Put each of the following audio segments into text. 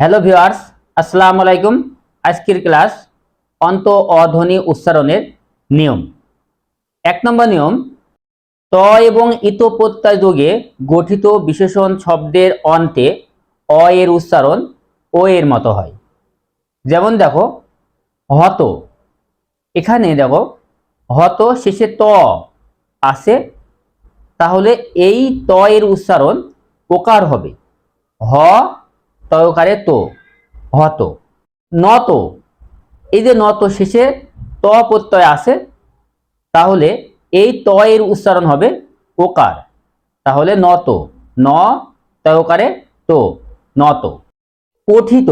Hello viewers আসসালামু আলাইকুম আজকের ক্লাস অন্ত অধ্বনি উচ্চারণের নিয়ম এক নম্বর নিয়ম ত এবং ইত গঠিত বিশেষণ শব্দের অন্তে অ এর উচ্চারণ ও এর মতো হয় যেমন দেখো হত এখানে দেখো হত শেষে ত আসে তাহলে এই ত এর উচ্চারণ ওকার হবে হ তয়কারে তো, হত, নত। এই যে নত শেষে ত প্রত্যয় আছে তাহলে এই ত উচ্চারণ হবে ওকার। তাহলে নত, ন তয়কারে তো, নত। পঠিত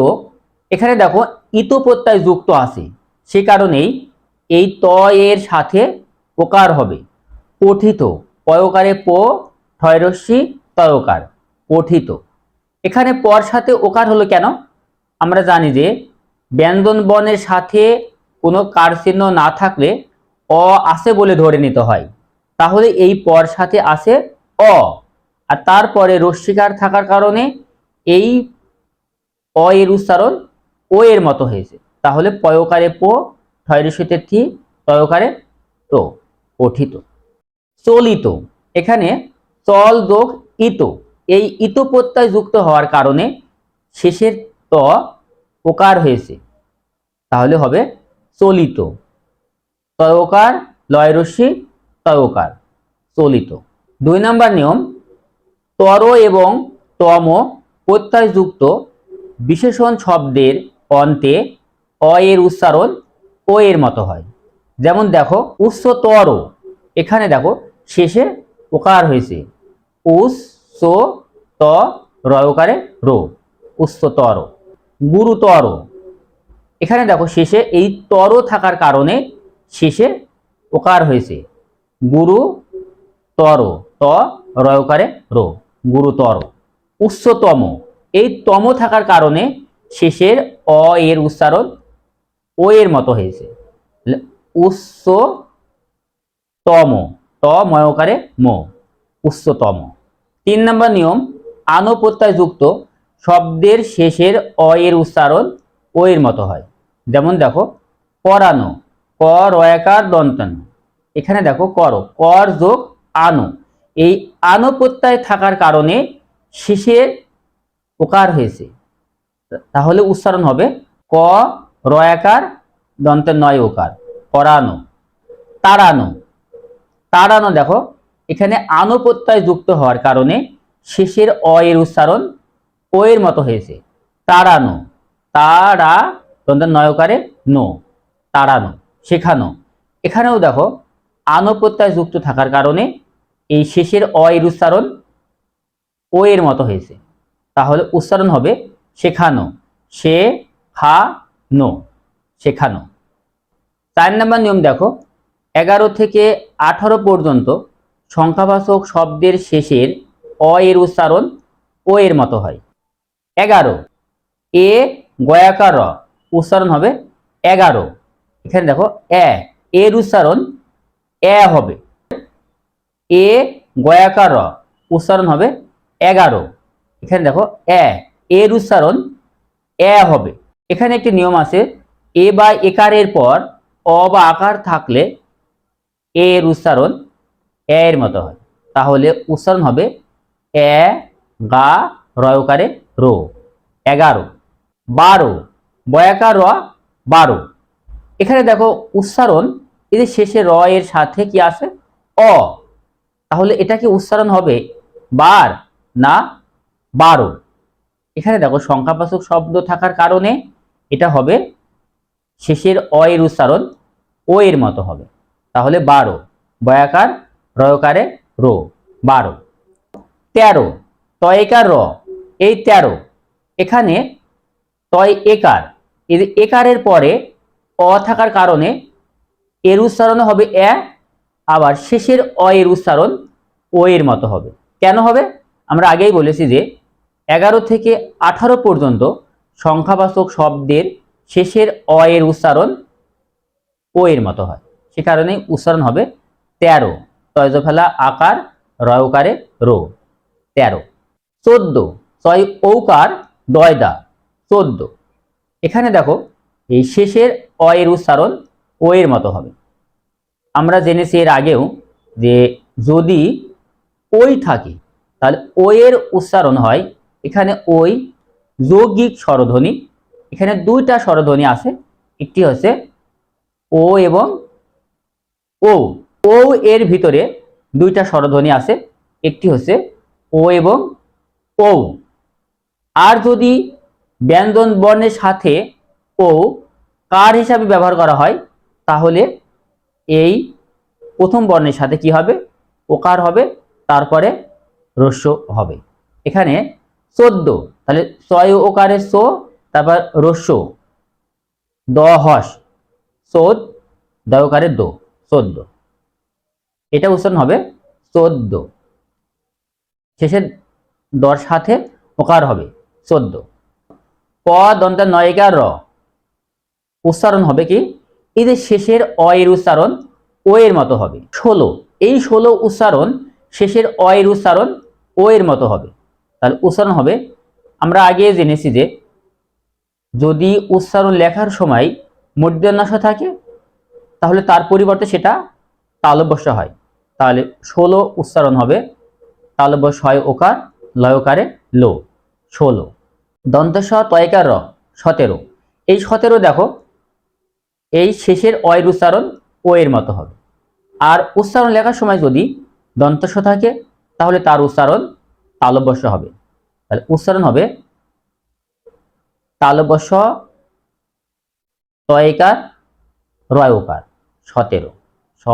এখানে দেখো ইত প্রত্যয় যুক্ত আছে সে কারণেই এই ত এর সাথে ওকার হবে। পঠিত পয়কারে পো ঠয়রস্যি তয়কার পঠিত এখানে পর সাথে ওকার হলো কেন? আমরা জানি যে ব্যঞ্জন বর্ণের সাথে কোনো কার চিহ্ন না থাকলে অ আছে বলে ধরে নিতে হয়। তাহলে এই পর সাথে আছে অ। আর তারপরে রস্বীকার থাকার কারণে এই অ এর উচ্চারণ ও এর মতো হয়েছে। তাহলে পয়কারে পো ঠয়রসিতে থি তয়কারে তো, পঠিত, চলিত। এখানে চল যোগ ইত। এই ইত প্রত্যয় যুক্ত হওয়ার কারণে শেষের ত ওকার হয়েছে। তাহলে হবে চলিত। তয়কার লয়রস্যি তয়কার, চলিত। দুই নম্বর নিয়ম, তর এবং তম প্রত্যয়যুক্ত বিশেষণ শব্দের অন্তে অ এর উচ্চারণ ও এর মতো হয়। যেমন দেখো, উচ্চতর। এখানে দেখো, শেষে ওকার হয়েছে। উস সো, ত রয়কারে রো উচ্চতর গুরুতর এখানে দেখো শেষে এই তর থাকার কারণে শেষে ওকার হয়েছে। গুরু তর ত রয়কারে রো গুরুতর উচ্চতম এই তম থাকার কারণে শেষের অ এর উচ্চারণ ও এর মতো হয়েছে। উচ্চ তম, ত ময়কারে মো উচ্চতম তিন নম্বর নিয়ম, আনো প্রত্যয়যুক্ত শব্দের শেষের অ এর উচ্চারণ ও এর মতো হয়। যেমন দেখো পরানো ক রয়াকার দন্তন। এখানে দেখো কর কর যোগ আনো। এই আনো প্রত্যয় থাকার কারণে শেষের ওকার হয়েছে। তাহলে উচ্চারণ হবে ক, রয়াকার দন্তের নয় ওকার। পরানো তারানো তাড়ানো দেখো এখানে আনো যুক্ত হওয়ার কারণে শেষের অ এর উচ্চারণ ও এর মতো হয়েছে। তাড়ানো তারা তন্ত্র নয়কারে নো। তাড়ানো শেখানো। এখানেও দেখো আনো যুক্ত থাকার কারণে এই শেষের অ এর উচ্চারণ ও এর মতো হয়েছে। তাহলে উচ্চারণ হবে শেখানো। সে খা নো শেখানো। চার নম্বর নিয়ম দেখো, এগারো থেকে আঠারো পর্যন্ত সংখ্যাবাচক শব্দের শেষের অ এর উচ্চারণ ও এর মতো হয়। এগারো। এ গয়াকার র। উচ্চারণ হবে এগারো। এখানে দেখো, এ। এর উচ্চারণ এ হবে। এ গয়াকার র। উচ্চারণ হবে এগারো। এখানে দেখো, এ। এর উচ্চারণ এ হবে। এখানে একটি নিয়ম আছে, এ বা একারের পর অ বা আকার থাকলে এর উচ্চারণ এ এর মতো হয়। তাহলে উচ্চারণ হবে এ, গা রয়কারে রো। এগারো, বারো, বয়াকার র, বারো। এখানে দেখো উচ্চারণ, এই যে শেষে র এর সাথে কি আছে অ। তাহলে এটা কি উচ্চারণ হবে? বার, না, বারো। এখানে দেখো সংখ্যাবাচক শব্দ থাকার কারণে এটা হবে শেষের অ এর উচ্চারণ, ও এর মতো হবে। তাহলে বারো, বয়াকার রয়কারে রো, বারো। তেরো, তয়কার র, এই তেরো। এখানে তয় একার এই একারের পরে অ থাকার কারণে এর উচ্চারণ হবে এ, আবার শেষের অ এর উচ্চারণ ও এর মতো হবে। কেন হবে? আমরা আগেই বলেছি যে এগারো থেকে আঠারো পর্যন্ত সংখ্যাবাচক শব্দের শেষের অ এর উচ্চারণ ও এর মতো হয়। সে কারণে উচ্চারণ হবে তেরো। তয়জ ফেলা আকার রয়কারে রো, তেরো। চোদ্দ, ছয় ঔকার দয়দা চোদ্দ। এখানে দেখো, এই শেষের অ এর উচ্চারণ ও এর মতো হবে। আমরা জেনেছি এর আগেও যে যদি ওই থাকে, তাহলে ও এর উচ্চারণ হয়, এখানে ওই যৌগিক স্বরধ্বনি, এখানে দুইটা স্বরধ্বনি আছে, একটি হচ্ছে ও এবং ও ও এর ভিতরে দুইটা স্বরধ্বনি আছে। একটি হচ্ছে ও এবং ও আর যদি ব্যঞ্জন বর্ণের সাথে ও কার হিসাবে ব্যবহার করা হয়, তাহলে এই প্রথম বর্ণের সাথে কি হবে? ওকার হবে? তারপরে রস্য হবে। এখানে চোদ্দ, তাহলে ছয় ওকারের সো তারপর রস্য। দ হস, চোদ দয়কারের দো, চোদ্দ। এটা উচ্চারণ হবে চোদ্দ। শেষের দশ সাথে ওকার হবে চোদ্দ। ক দন্ত নয়িকার র। উচ্চারণ হবে কি? এই যে শেষের অ এর উচ্চারণ, ও এর মতো হবে। ষোলো। এই ষোলো উচ্চারণ শেষের অ এর উচ্চারণ, ও এর মতো হবে। তাহলে উচ্চারণ হবে, আমরা আগে জেনেছি যে যদি উচ্চারণ লেখার সময় মূর্ধন্যাস থাকে, তাহলে তার পরিবর্তে সেটা তালব্যস্য হয়। তাহলে ষোলো উচ্চারণ হবে। তালব্যস্য হয় ওকার লয়কারে লো, ষোলো। দন্তস তয়কার র, সতেরো। এই সতেরো দেখো, এই শেষের অয়ের উচ্চারণ ও এর মতো হবে। আর উচ্চারণ লেখার সময় যদি দন্তস্ব থাকে, তাহলে তার উচ্চারণ তালব্যস্য হবে। তাহলে উচ্চারণ হবে তালব্যস্য তয়কার রয়কার সতেরো। স,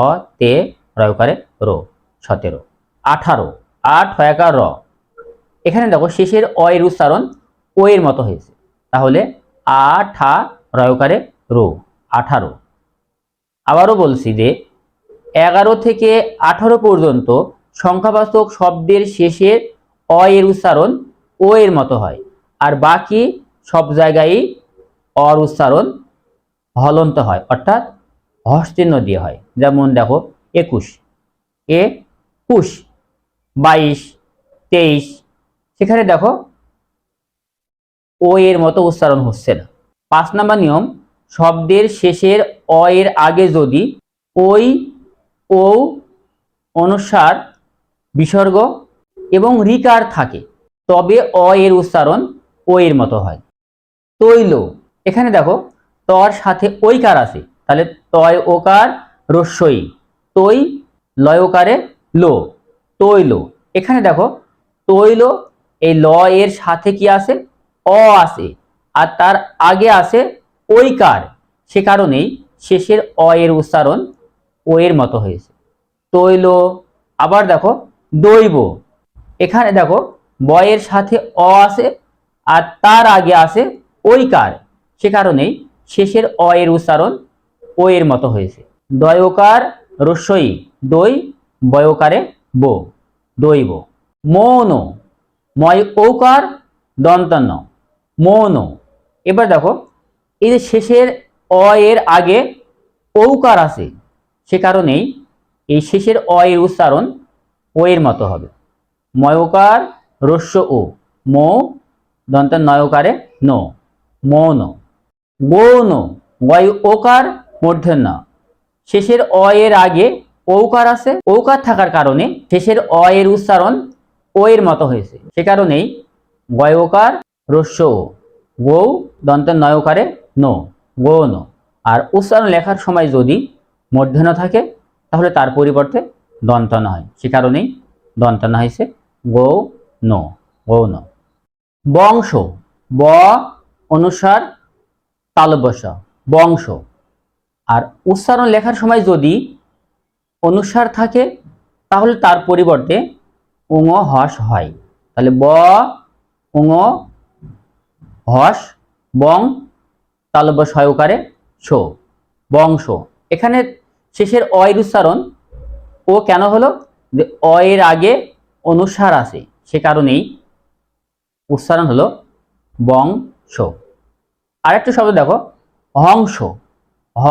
তে রয়কারে রো সতেরো, আঠারো, আট হয়াকার র এখানে দেখো শেষের অ এর উচ্চারণ ও এর মতো হয়েছে। তাহলে আ, ঠা রয়কারে রো, আঠারো। আবারও বলছি যে এগারো থেকে আঠারো পর্যন্ত সংখ্যাবাচক শব্দের শেষের অ এর উচ্চারণ ও এর মতো হয়। আর বাকি সব জায়গায় অর উচ্চারণ হলন্ত হয়, অর্থাৎ হস্তিন্য দিয়ে হয়। যেমন দেখো, একুশ। এ কুশ বাইশ, তেইশ, সেখানে দেখো ও এর মতো উচ্চারণ হচ্ছে না। পাঁচ নাম্বার নিয়ম, শব্দের শেষের অ এর আগে যদি ওই ও অনুসার বিসর্গ এবং রিকার থাকে, তবে অ এর উচ্চারণ ও এর মতো হয়। তৈল, এখানে দেখো তর সাথে ঐকার আছে, তাহলে তয়, ওকার, রস্যই। তৈ লয়কারে লো, তৈল। এখানে দেখো, তৈল, এই ল এর সাথে কি আছে অ আছে আর তার আগে আছে ঐকার। সে কারণেই শেষের অ এর উচ্চারণ ও এর মতো হয়েছে। তৈল, আবার দেখো, দৈব। এখানে দেখো, বয়ের সাথে অ আছে আর তার আগে আছে ঐকার। সে কারণেই শেষের অ এর উচ্চারণ ও এর মতো হয়েছে। দয়কার, রস্যই। দই বয়কারে বো দৈব মৌন, ময় ঔকার দন্তন্য, মৌন। এবার দেখো, এই যে শেষের অ এর আগে ঔকার আছে, সে কারণেই এই শেষের অ এর উচ্চারণ ও এর মতো হবে। ময়কার রস্য ও, মৌ দন্ত নয়কারে নো, মৌন। গৌণ গয় ওকার মূর্ধন্য শেষের অ এর আগে ঔকার আছে। ঔকার থাকার কারণে শেষের অ এর উচ্চারণ ও এর মতো হয়েছে। সে কারণেই গয়কার রস্য গৌ দন্ত নয়কারে নো। গৌণ আর উচ্চারণ লেখার সময় যদি মূর্ধন্য থাকে, তাহলে তার পরিবর্তে দন্তন হয়। সে কারণেই দন্তন হয়েছে গৌ নো গৌণ বংশ, ব অনুসার তালব্যস বংশ। আর উচ্চারণ লেখার সময় যদি অনুসার থাকে, তাহলে তার পরিবর্তে উঙ হস হয়। তাহলে ব, উঙ হস, বং, তালব্য সহকারে ছো বংশ এখানে শেষের অ এর উচ্চারণ, ও কেন হলো? যে অ এর আগে অনুসার আছে, সে কারণেই উচ্চারণ হলো বংশ আরেকটা শব্দ দেখো, হংস, হ,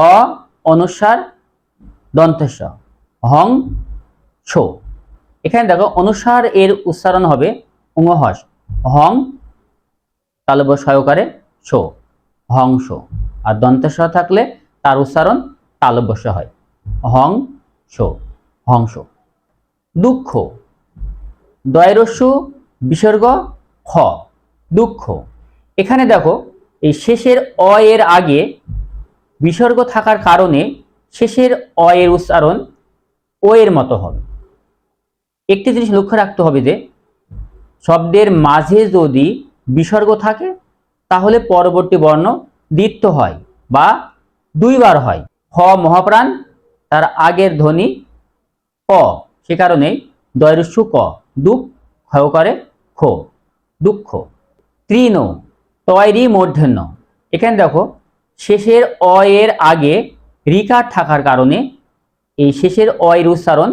অনুসার দন্তেশ হং ছো এখানে দেখো, অনুসার এর উচ্চারণ হবে উঙহস হং তালব্য সহকারে শো। হংস আর দন্তেশ থাকলে তার উচ্চারণ তালব্যস্য হয়। হং শো। হংস দুঃখ। দয়রস্যু বিসর্গ খ। দুঃখ। এখানে দেখো, এই শেষের অ এর আগে বিসর্গ থাকার কারণে শেষের অ এর উচ্চারণ ও এর মতো হবে। একটি জিনিস লক্ষ্য রাখতে হবে যে, শব্দের মাঝে যদি বিসর্গ থাকে, তাহলে পরবর্তী বর্ণ দ্বিত্ব হয় বা দুইবার হয়। হ মহাপ্রাণ, তার আগের ধ্বনি ক, সে কারণে দয়রস্যু ক, দুঃখ ক্ষয় করে খো, দুঃখ। তৃণ, তয়রি মূর্ধন্য এখানে দেখো, শেষের অ এর আগে রিকার থাকার কারণে এই শেষের অ এর উচ্চারণ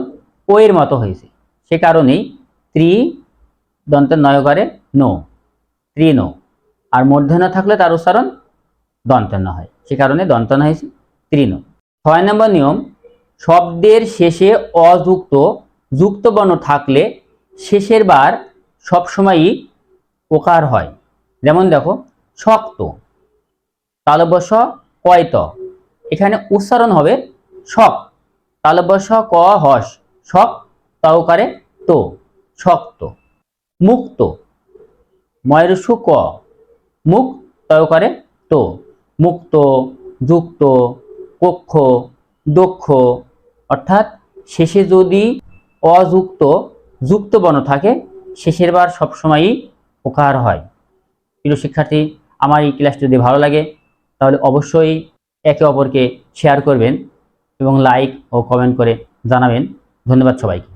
ও এর মতো হয়েছে। সে কারণেই ত্রি দন্তের নয়কারে নো তৃণ আর মূর্ধন্য থাকলে তার উচ্চারণ দন্তন্য হয়। সে কারণে দন্তন্য হয়েছে তৃণ ছয় নম্বর নিয়ম, শব্দের শেষে অযুক্ত, যুক্ত বর্ণ থাকলে শেষের বার সবসময়ই ওকার হয়। যেমন দেখো, শক্ত তালব্যস কয়ত। এখানে উচ্চারণ হবে শক তালব্যস ক হস, শক তওকারে তো, শক্ত, মুক্ত, ময়রসু ক মুখ তয়কারে তো, মুক্ত, যুক্ত, কক্ষ, দক্ষ, অর্থাৎ শেষে যদি অযুক্ত, যুক্ত বর্ণ থাকে, শেষের বার সবসময়ই ওকার হয়। প্রিয় শিক্ষার্থী, আমার এই ক্লাস যদি ভালো লাগে, তাহলে অবশ্যই একে অপরকে শেয়ার করবেন। এবং লাইক ও কমেন্ট করে জানাবেন। ধন্যবাদ সবাইকে।